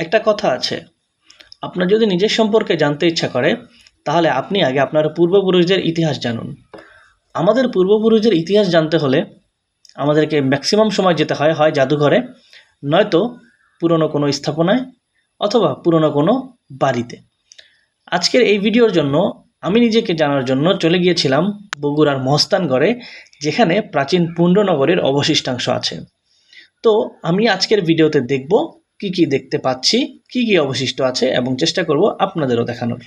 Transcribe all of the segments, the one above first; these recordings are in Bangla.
একটা কথা আছে। আপনার যদি নিজের সম্পর্কে জানতে ইচ্ছা করে, তাহলে আপনি আগে আপনার পূর্বপুরুষদের ইতিহাস জানুন। আমাদের পূর্বপুরুষদের ইতিহাস জানতে হলে আমাদেরকে ম্যাক্সিমাম সময় যেতে হয় হয় জাদুঘরে, নয়তো পুরনো কোনো স্থাপনায় অথবা পুরনো কোনো বাড়িতে। আজকের এই ভিডিওর জন্য আমি নিজেকে জানার জন্য চলে গিয়েছিলাম বগুড়ার মহস্তানগড়ে যেখানে প্রাচীন পুণ্ডনগরের অবশিষ্টাংশ আছে। তো আমি আজকের ভিডিওতে দেখব কি কি দেখতে পাচ্ছি, কি কি অবশিষ্ট আছে এবং চেষ্টা করব আপনাদেরও দেখানোর।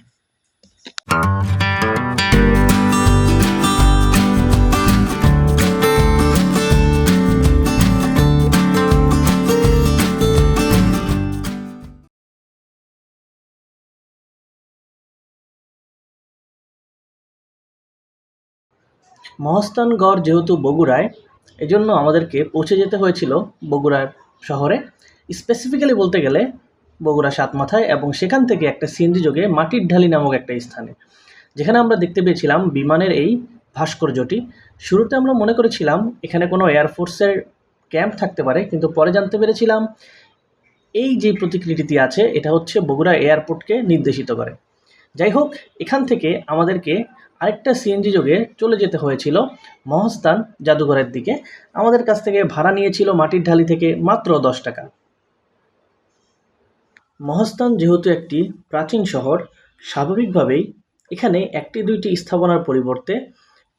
মহস্তানগড় যেহেতু বগুড়ায়, এজন্য আমাদেরকে পৌঁছে যেতে হয়েছিল বগুড়া শহরে। স্পেসিফিক্যালি বলতে গেলে বগুড়া সাতমাথায় এবং সেখান থেকে একটা সিএনজি যোগে মাটির ঢালি নামক একটা স্থানে, যেখানে আমরা দেখতে পেয়েছিলাম বিমানের এই ভাস্কর্যটি। শুরুতে আমরা মনে করেছিলাম এখানে কোনো এয়ারফোর্সের ক্যাম্প থাকতে পারে, কিন্তু পরে জানতে পেরেছিলাম এই যে প্রতিকৃতিটি আছে, এটা হচ্ছে বগুড়া এয়ারপোর্টকে নির্দেশিত করে। যাই হোক, এখান থেকে আমাদেরকে আরেকটা সিএনজি যোগে চলে যেতে হয়েছিল মহস্তান জাদুঘরের দিকে। আমাদের কাছ থেকে ভাড়া নিয়েছিল মাটির ঢালি থেকে মাত্র দশ টাকা। মহস্তান যেহেতু একটি প্রাচীন শহর, স্বাভাবিকভাবেই এখানে একটি দুইটি স্থাপনার পরিবর্তে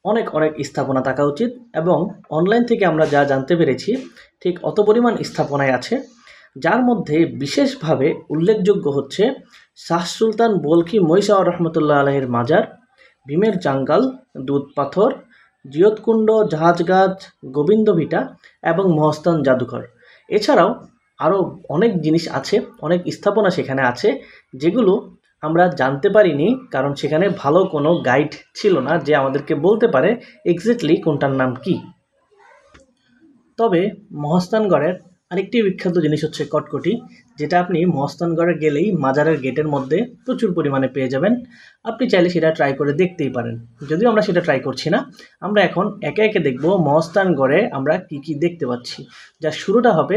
অনেক অনেক স্থাপনা থাকা উচিত এবং অনলাইন থেকে আমরা যা জানতে পেরেছি, ঠিক অত পরিমাণ স্থাপনায় আছে। যার মধ্যে বিশেষভাবে উল্লেখযোগ্য হচ্ছে শাহ সুলতান বলখি মৈশাওয়ার রহমতুল্লাহ আলহের মাজার, ভীমের জাঙ্গাল, দুধ পাথর, জিয়তকুণ্ড, জাহাজগাছ গোবিন্দ ভিটা এবং মহস্তান জাদুঘর। এছাড়াও আরও অনেক জিনিস আছে, অনেক স্থাপনা সেখানে আছে, যেগুলো আমরা জানতে পারিনি কারণ সেখানে ভালো কোনো গাইড ছিল না যে আমাদেরকে বলতে পারে এক্স্যাক্টলি কোনটার নাম কি। তবে মহস্তানগড়ের আরেকটি বিখ্যাত জিনিস হচ্ছে কটকটি, যেটা আপনি মহস্তানগড়ে গেলেই মাজারের গেটের মধ্যে প্রচুর পরিমাণে পেয়ে যাবেন। আপনি চাইলে সেটা ট্রাই করে দেখতেই পারেন। যদিও আমরা সেটা ট্রাই করছি না, আমরা এখন একে একে দেখব মহস্তানগড়ে আমরা কি কি দেখতে পাচ্ছি। যার শুরুটা হবে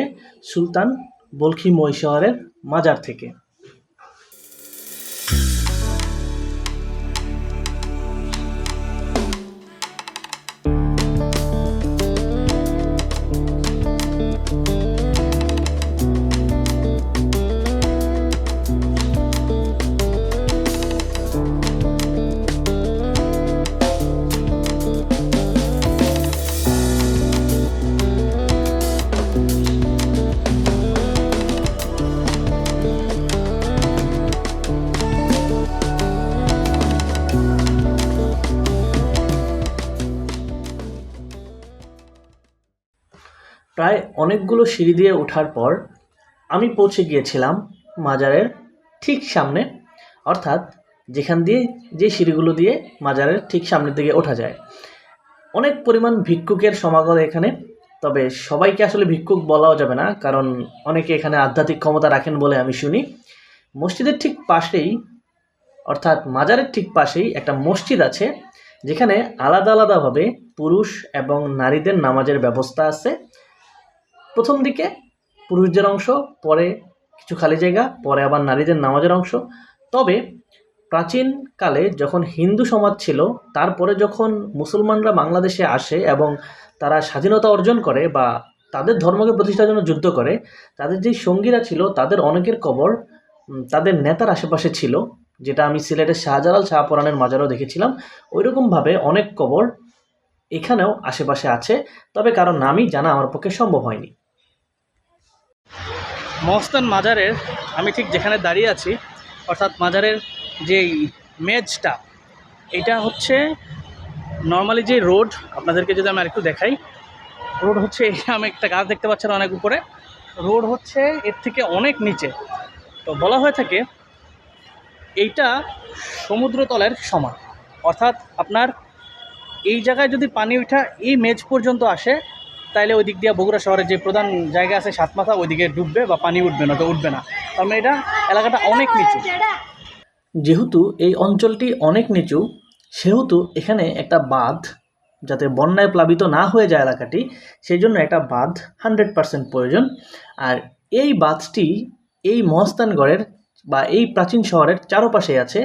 সুলতান বলখি শহরের মাজার থেকে। প্রায় অনেকগুলো সিঁড়ি দিয়ে ওঠার পর আমি পৌঁছে গিয়েছিলাম মাজারের ঠিক সামনে, অর্থাৎ যেখান দিয়ে যে সিঁড়িগুলো দিয়ে মাজারের ঠিক সামনের দিকে ওঠা যায়। অনেক পরিমাণ ভিক্ষুকের সমাগম এখানে, তবে সবাইকে আসলে ভিক্ষুক বলাও যাবে না, কারণ অনেকে এখানে আধ্যাত্মিক ক্ষমতা রাখেন বলে আমি শুনি। মসজিদের ঠিক পাশেই, অর্থাৎ মাজারের ঠিক পাশেই একটা মসজিদ আছে, যেখানে আলাদা আলাদাভাবে পুরুষ এবং নারীদের নামাজের ব্যবস্থা আছে। প্রথম দিকে পুরুষদের অংশ, পরে কিছু খালি জায়গা, পরে আবার নারীদের নামাজের অংশ। তবে প্রাচীনকালে যখন হিন্দু সমাজ ছিল, তারপরে যখন মুসলমানরা বাংলাদেশে আসে এবং তারা স্বাধীনতা অর্জন করে বা তাদের ধর্মকে প্রতিষ্ঠার জন্য যুদ্ধ করে, তাদের যেই সঙ্গীরা ছিল, তাদের অনেকের কবর তাদের নেতার আশেপাশে ছিল, যেটা আমি সিলেটের শাহজালাল শাহপরানের মাজারও দেখেছিলাম। ওইরকমভাবে অনেক কবর এখানেও আশেপাশে আছে, তবে কারও নামই জানা আমার পক্ষে সম্ভব হয়নি। মহস্তান মাজারের, আমি ঠিক যেখানে দাঁড়িয়ে আছি, অর্থাৎ মাজারের যেই মেজটা, এটা হচ্ছে নর্মালি যে রোড আপনাদেরকে যদি আমি আরেকটু দেখাই রোড হচ্ছে আমি একটা গাছ দেখতে পাচ্ছেন অনেক উপরে রোড হচ্ছে এর থেকে অনেক নিচে। তো বলা হয়ে থাকে, এইটা সমুদ্রতলের সমান। অর্থাৎ আপনার এই জায়গায় যদি পানি ওঠা এই মেজ পর্যন্ত আসে তাইলে ওই দিক দিয়ে বগুড়া শহরের যে প্রধান জায়গা আছে সাত সাতমাথা, ওইদিকে ডুববে বা পানি উঠবে না তো উঠবে না। তার মানে এটা এলাকাটা অনেক নিচু। যেহেতু এই অঞ্চলটি অনেক নিচু, সেহেতু এখানে একটা বাঁধ, যাতে বন্যায় প্লাবিত না হয়ে যায় এলাকাটি সেই জন্য একটা বাঁধ হান্ড্রেড পারসেন্ট প্রয়োজন। আর এই বাঁধটি এই মহস্তানগড়ের বা এই প্রাচীন শহরের চারপাশে আছে,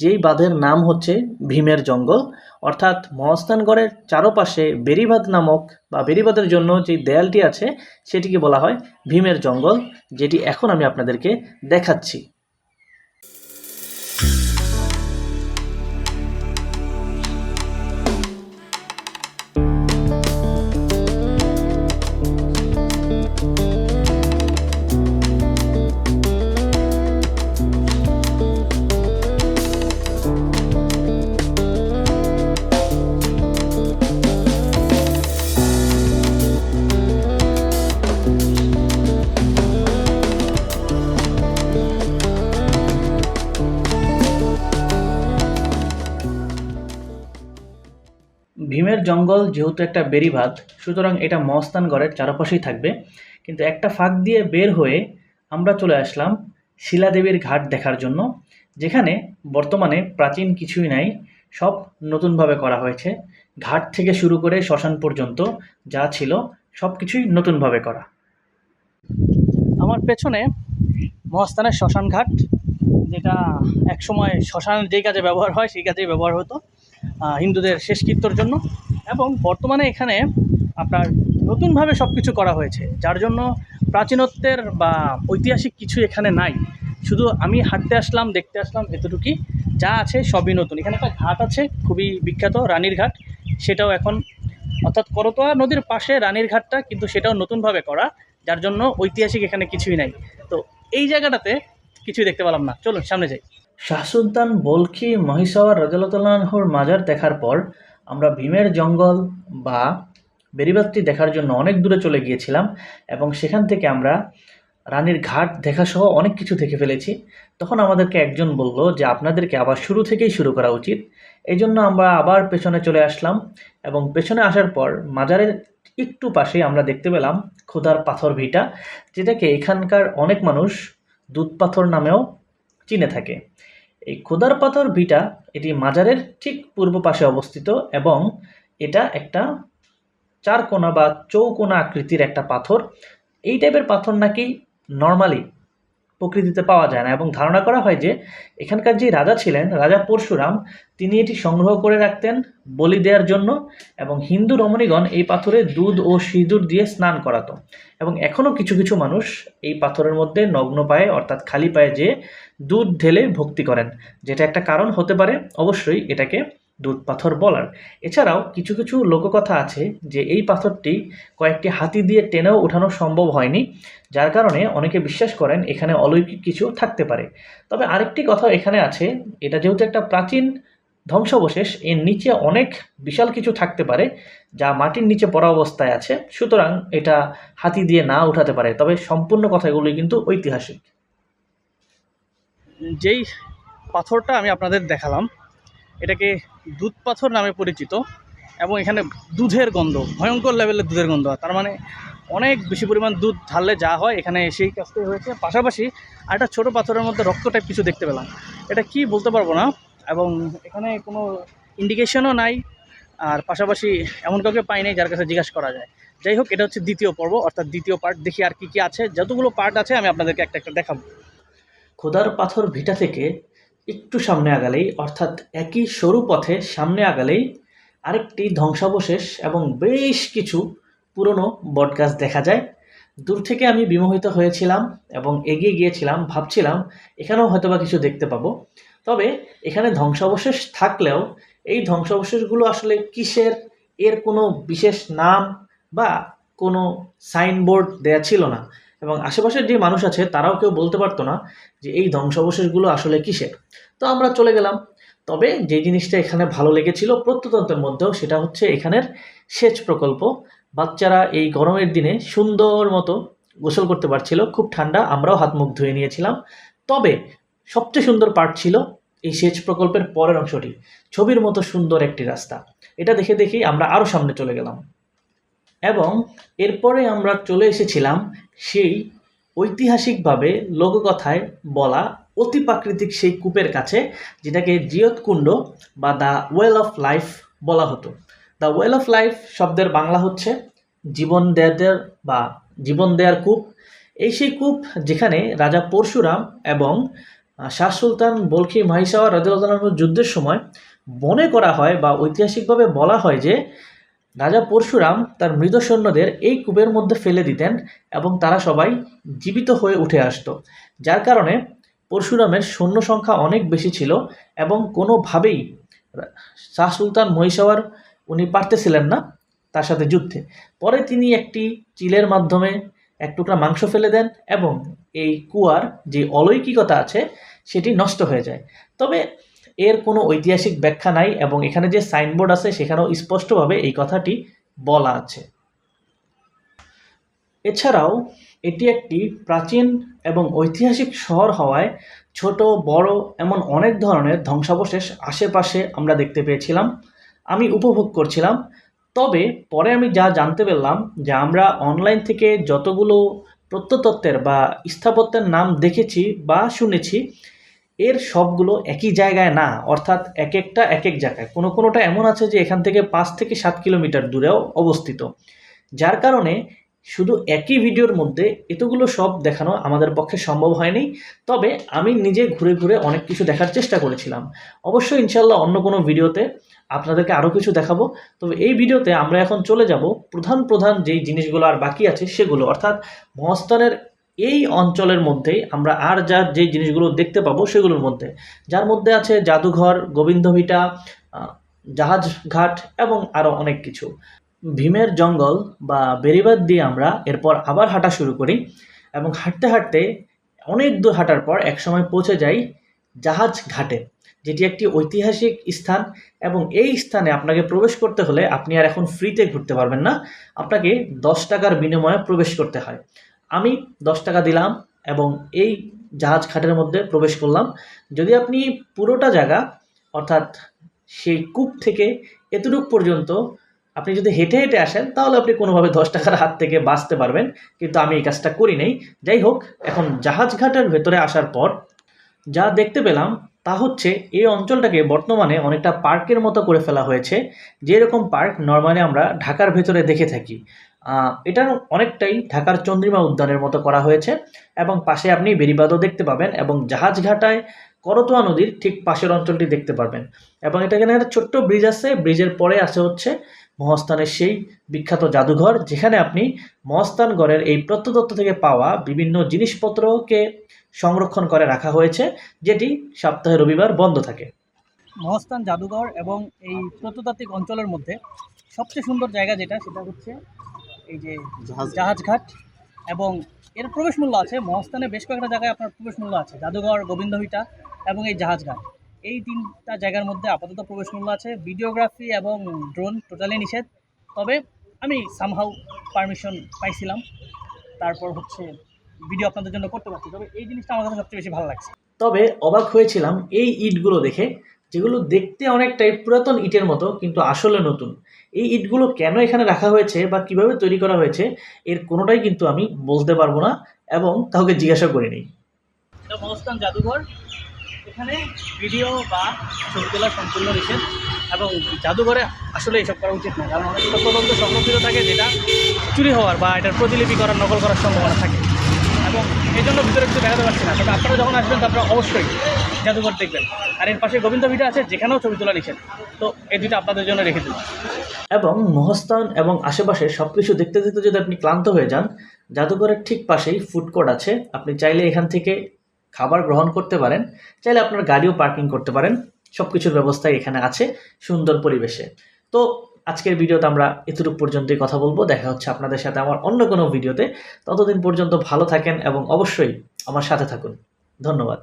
যেই বাঁধের নাম হচ্ছে ভীমের জঙ্গল। অর্থাৎ মহাস্থানগড়ের চারপাশে বেরিবাদ নামক বা বেরিবাদের জন্য যে দেয়ালটি আছে, সেটিকে বলা হয় ভীমের জঙ্গল, যেটি এখন আমি আপনাদেরকে দেখাচ্ছি। ভীমের জঙ্গল যেহেতু একটা বেড়িবাঁধ, সুতরাং এটা মহস্তানগড়ের চারপাশেই থাকবে। কিন্তু একটা ফাঁক দিয়ে বের হয়ে আমরা চলে আসলাম শিলাদেবীর ঘাট দেখার জন্য, যেখানে বর্তমানে প্রাচীন কিছুই নাই, সব নতুনভাবে করা হয়েছে। ঘাট থেকে শুরু করে শ্মশান পর্যন্ত যা ছিল, সব কিছুই নতুনভাবে করা। আমার পেছনে মহাস্থানের শ্মশান ঘাট, যেটা একসময় শ্মশানের যেই কাজে ব্যবহার হয়, সেই কাজেই ব্যবহার হতো। হিন্দুদের শেষকৃত্যর জন্য এবং বর্তমানে এখানে আপনার নতুনভাবে সব কিছু করা হয়েছে। যার জন্য প্রাচীনত্বের বা ঐতিহাসিক কিছু এখানে নাই। শুধু আমি হাঁটতে আসলাম, দেখতে আসলাম, এতটুকুই। যা আছে সবই নতুন। এখানে একটা ঘাট আছে, খুবই বিখ্যাত, রানীর ঘাট। সেটাও এখন, অর্থাৎ করতোয়া নদীর পাশে রানীর ঘাটটা, কিন্তু সেটাও নতুনভাবে করা, যার জন্য ঐতিহাসিক এখানে কিছুই নাই। তো এই জায়গাটাতে কিছুই দেখতে পেলাম না। চলুন, সামনে যাই। শাহ সুলতান বলখি মহিষাওয়ার রাজালতালাহর মাজার দেখার পর আমরা ভীমের জঙ্গল বা বেরিবাদটি দেখার জন্য অনেক দূরে চলে গিয়েছিলাম এবং সেখান থেকে আমরা রানীর ঘাট দেখাসহ অনেক কিছু দেখে ফেলেছি। তখন আমাদেরকে একজন বলল যে, আপনাদেরকে আবার শুরু থেকেই শুরু করা উচিত। এই জন্য আমরা আবার পেছনে চলে আসলাম এবং পেছনে আসার পর মাজারের একটু পাশে আমরা দেখতে পেলাম খোদার পাথর ভিটা, যেটাকে এখানকার অনেক মানুষ দুধ পাথর নামেও চিনে থাকে। এই খোদার পাথর ভিটা এটি মাজারের ঠিক পূর্ব পাশে অবস্থিত এবং এটা একটা চারকোনা বা চৌকোনা আকৃতির একটা পাথর। এই টাইপের পাথর নাকি নর্মালি প্রকৃতিতে পাওয়া যায় না। এবং ধারণা করা হয় যে, এখানকার যে রাজা ছিলেন, রাজা পরশুরাম, তিনি এটি সংগ্রহ করে রাখতেন বলি দেওয়ার জন্য এবং হিন্দু রমণীগণ এই পাথরে দুধ ও সিঁদুর দিয়ে স্নান করাতো। এবং এখনও কিছু কিছু মানুষ এই পাথরের মধ্যে নগ্ন পায়ে, অর্থাৎ খালি পায়ে যে দুধ ঢেলে ভক্তি করেন। যেটা একটা কারণ হতে পারে। অবশ্যই এটাকে দুধ পাথর বলার। এছাড়াও কিছু কিছু লোককথা আছে যে এই পাথরটি কয়েকটি হাতি দিয়ে টেনেও ওঠানো সম্ভব হয়নি, যার কারণে অনেকে বিশ্বাস করেন এখানে অলৌকিক কিছু থাকতে পারে। তবে আরেকটি কথা এখানে আছে, এটা যেহেতু একটা প্রাচীন ধ্বংসাবশেষ, এর নিচে অনেক বিশাল কিছু থাকতে পারে যা মাটির নিচে পড়া অবস্থায় আছে, সুতরাং এটা হাতি দিয়ে না উঠাতে পারে। তবে সম্পূর্ণ কথাগুলি কিন্তু ঐতিহাসিক। যেই পাথরটা আমি আপনাদের দেখালাম এটাকে দুধ পাথর নামে পরিচিত এবং এখানে দুধের গন্ধ, ভয়ঙ্কর লেভেলের দুধের গন্ধ। তার মানে অনেক বেশি পরিমাণ দুধ ঢাললে যা হয় এখানে সেই কাজটাই হয়েছে। পাশাপাশি আরেকটা ছোটো পাথরের মধ্যে রক্ত টাইপ কিছু দেখতে পেলাম। এটা কি বলতে পারব না এবং এখানে কোনো ইন্ডিকেশনও নাই। আর পাশাপাশি এমন কাউকে পাই নাই যার কাছে জিজ্ঞাসা করা যায়। যাই হোক, এটা হচ্ছে দ্বিতীয় পর্ব, অর্থাৎ দ্বিতীয় পার্ট দেখি আর কি কি আছে। যতগুলো পার্ট আছে আমি আপনাদেরকে একটা একটা দেখাবো। খোদার পাথর ভিটা থেকে একটু সামনে আগালেই, অর্থাৎ একই সরু পথে সামনে আগালেই আরেকটি ধ্বংসাবশেষ এবং বেশ কিছু পুরনো বটগাছ দেখা যায়। দূর থেকে আমি বিমোহিত হয়েছিলাম এবং এগিয়ে গিয়েছিলাম, ভাবছিলাম এখানেও হয়তোবা কিছু দেখতে পাবো। তবে এখানে ধ্বংসাবশেষ থাকলেও এই ধ্বংসাবশেষগুলো আসলে কিসের, এর কোনো বিশেষ নাম বা কোনো সাইনবোর্ড দেয়া ছিল না। এবং আশেপাশের যে মানুষ আছে, তারাও কেউ বলতে পারতো না যে এই ধ্বংসাবশেষগুলো আসলে কিসের। তো আমরা চলে গেলাম। তবে যে জিনিসটা এখানে ভালো লেগেছিল প্রত্যতন্ত্রের মধ্যেও, সেটা হচ্ছে এখানের সেচ প্রকল্প। বাচ্চারা এই গরমের দিনে সুন্দর মতো গোসল করতে পারছিল, খুব ঠান্ডা, আমরাও হাত মুখ ধুয়ে নিয়েছিলাম। তবে সবচেয়ে সুন্দর পার্ট ছিল এই সেচ প্রকল্পের পরের অংশটি, ছবির মতো সুন্দর একটি রাস্তা। এটা দেখে দেখেই আমরা আরও সামনে চলে গেলাম। এবং এরপরে আমরা চলে এসেছিলাম সেই ঐতিহাসিকভাবে লোককথায় বলা অতি প্রাকৃতিক সেই কূপের কাছে, যেটাকে জিয়তকুণ্ড বা দ্য ওয়েল অফ লাইফ বলা হতো। দ্য ওয়েল অফ লাইফ শব্দের বাংলা হচ্ছে জীবন দেয়াদের বা জীবন দেয়ার কূপ। এই সেই কূপ যেখানে রাজা পরশুরাম এবং শাহ সুলতান বলখি মাহিসাওয়া রাজুল্লাহ যুদ্ধের সময় মনে করা হয় বা ঐতিহাসিকভাবে বলা হয় যে রাজা পরশুরাম তার মৃত সৈন্যদের এই কূপের মধ্যে ফেলে দিতেন এবং তারা সবাই জীবিত হয়ে উঠে আসত, যার কারণে পরশুরামের সৈন্য সংখ্যা অনেক বেশি ছিল এবং কোনোভাবেই শাহ সুলতান মহিষাওয়ার উনি পারতেছিলেন না তার সাথে যুদ্ধে। পরে তিনি একটি চিলের মাধ্যমে এক টুকরা মাংস ফেলে দেন এবং এই কুয়ার যে অলৌকিকতা আছে সেটি নষ্ট হয়ে যায়। তবে এর কোনো ঐতিহাসিক ব্যাখ্যা নাই এবং এখানে যে সাইনবোর্ড আছে সেখানেও স্পষ্টভাবে এই কথাটি বলা আছে। এছাড়াও, এটি একটি প্রাচীন এবং ঐতিহাসিক শহর হওয়ায় ছোট, বড় এমন অনেক ধরনের ধ্বংসাবশেষ আশেপাশে আমরা দেখতে পেয়েছিলাম, আমি উপভোগ করছিলাম। তবে পরে আমি যা জানতে পারলাম যে আমরা অনলাইন থেকে যতগুলো প্রত্নতত্ত্বের বা স্থাপত্যের নাম দেখেছি বা শুনেছি এর সবগুলো একই জায়গায় না, অর্থাৎ এক একটা এক এক জায়গায়। কোনো কোনোটা এমন আছে যে এখান থেকে পাঁচ থেকে সাত কিলোমিটার দূরেও অবস্থিত। যার কারণে শুধু একই ভিডিওর মধ্যে এতগুলো সব দেখানো আমাদের পক্ষে সম্ভব হয়নি। তবে আমি নিজে ঘুরে ঘুরে অনেক কিছু দেখার চেষ্টা করেছিলাম। অবশ্যই ইনশাল্লাহ অন্য কোনো ভিডিওতে আপনাদেরকে আরও কিছু দেখাবো। তবে এই ভিডিওতে আমরা এখন চলে যাব প্রধান প্রধান যেই জিনিসগুলো আর বাকি আছে সেগুলো, অর্থাৎ মহাস্থানের এই অঞ্চলের মধ্যেই আমরা আর যা যে জিনিসগুলো দেখতে পাবো সেগুলোর মধ্যে। যার মধ্যে আছে জাদুঘর, গোবিন্দভিটা জাহাজ ঘাট এবং আরও অনেক কিছু। ভীমের জঙ্গল বা বেরিবাদ দিয়ে আমরা এরপর আবার হাঁটা শুরু করি এবং হাঁটতে হাঁটতে অনেক দূর হাঁটার পর একসময় পৌঁছে যাই জাহাজ ঘাটে, যেটি একটি ঐতিহাসিক স্থান এবং এই স্থানে আপনাকে প্রবেশ করতে হলে আপনি আর এখন ফ্রিতে ঘুরতে পারবেন না। আপনাকে দশ টাকার বিনিময়ে প্রবেশ করতে হয়। আমি দশ টাকা দিলাম এবং এই জাহাজ ঘাটের মধ্যে প্রবেশ করলাম। যদি আপনি পুরোটা জায়গা, অর্থাৎ সেই কূপ থেকে এতটুক পর্যন্ত আপনি যদি হেঁটে হেঁটে আসেন, তাহলে আপনি কোনোভাবে দশ টাকার হাত থেকে বাঁচতে পারবেন। কিন্তু আমি এই কাজটা করি নাই। যাই হোক, এখন জাহাজ ঘাটের ভেতরে আসার পর যা দেখতে পেলাম, তা হচ্ছে এই অঞ্চলটাকে বর্তমানে অনেকটা পার্কের মতো করে ফেলা হয়েছে। যেরকম পার্ক নর্মালি আমরা ঢাকার ভেতরে দেখে থাকি। আহ, এটা অনেকটাই ঢাকার চন্দ্রিমা উদ্যানের মতো করা হয়েছে এবং পাশে আপনি বেরিবাদও দেখতে পাবেন এবং জাহাজ ঘাটায় করতোয়া নদীর ঠিক পাশের অঞ্চলটি দেখতে পারবেন। এবং এটা এখানে একটা ছোট্ট ব্রিজ আছে। ব্রিজের পরে আছে হচ্ছে মহাস্থানের সেই বিখ্যাত জাদুঘর যেখানে আপনি মহাস্থানগড়ের এই প্রত্নতত্ত্ব থেকে পাওয়া বিভিন্ন জিনিসপত্রকে সংরক্ষণ করে রাখা হয়েছে যেটি সপ্তাহে রবিবার বন্ধ থাকে। মহস্থান জাদুঘর এবং এই প্রত্নতাত্ত্বিক অঞ্চলের মধ্যে সবচেয়ে সুন্দর জায়গা যেটা সেটা হচ্ছে এই যে জাহাজঘাট এবং এর প্রবেশ মূল্য আছে মহাস্থানে বেশ কয়েকটা জায়গায় আপনার প্রবেশ মূল্য আছে জাদুঘর গোবিন্দভিটা এবং এই জাহাজঘাট এই তিনটা জায়গার মধ্যে আপাতত প্রবেশ মূল্য আছে। ভিডিওগ্রাফি এবং ড্রোন টোটালি নিষেধ। তবে আমি সামহাউ পারমিশন পাইছিলাম। তারপর হচ্ছে ভিডিও আপনাদের জন্য করতে পারছি। তবে এই জিনিসটা আমার কাছে সবচেয়ে বেশি ভালো লাগছে। তবে অবাক হয়েছিলাম এই ইটগুলো দেখে। যেগুলো দেখতে অনেকটাই পুরাতন ইটের মতো, কিন্তু আসলে নতুন। এই ইটগুলো কেন এখানে রাখা হয়েছে বা কীভাবে তৈরি করা হয়েছে, এর কোনোটাই কিন্তু আমি বলতে পারব না এবং কাউকে জিজ্ঞাসা করিনি। এটা মহস্থান জাদুঘর। এখানে ভিডিও বা ছবি তোলা সম্পূর্ণ নিষেধ এবং জাদুঘরে আসলে এসব করা উচিত না কারণ অনেক তথ্যতন্ত্র সংরক্ষিত থাকে যেটা চুরি হওয়ার বা এটার প্রতিলিপি করার, নকল করার সম্ভাবনা থাকে। এই জন্য ভিতরে কিছু দেখাতে পারছি না। তবে আপনারা যখন আসবেন তো আপনারা অবশ্যই জাদুঘর দেখবেন। আর এর পাশে গোবিন্দ ভিটা আছে, যেখানেও ছবি তোলা নিষেধ। তো এই দুটো আপনাদের জন্য রেখে দিলাম। এবং মহস্থান এবং আশেপাশে সব কিছু দেখতে দেখতে যদি আপনি ক্লান্ত হয়ে যান, জাদুঘরের ঠিক পাশেই ফুড কোর্ট আছে। আপনি চাইলে এখান থেকে খাবার গ্রহণ করতে পারেন, চাইলে আপনার গাড়িও পার্কিং করতে পারেন। সব কিছুর ব্যবস্থাই এখানে আছে সুন্দর পরিবেশে। তো আজকের ভিডিওতে আমরা এতটুকু পর্যন্তই কথা বলব। দেখা হচ্ছে আপনাদের সাথে আমার অন্য কোনো ভিডিওতে। ততদিন পর্যন্ত ভালো থাকেন এবং অবশ্যই আমার সাথে থাকুন। ধন্যবাদ।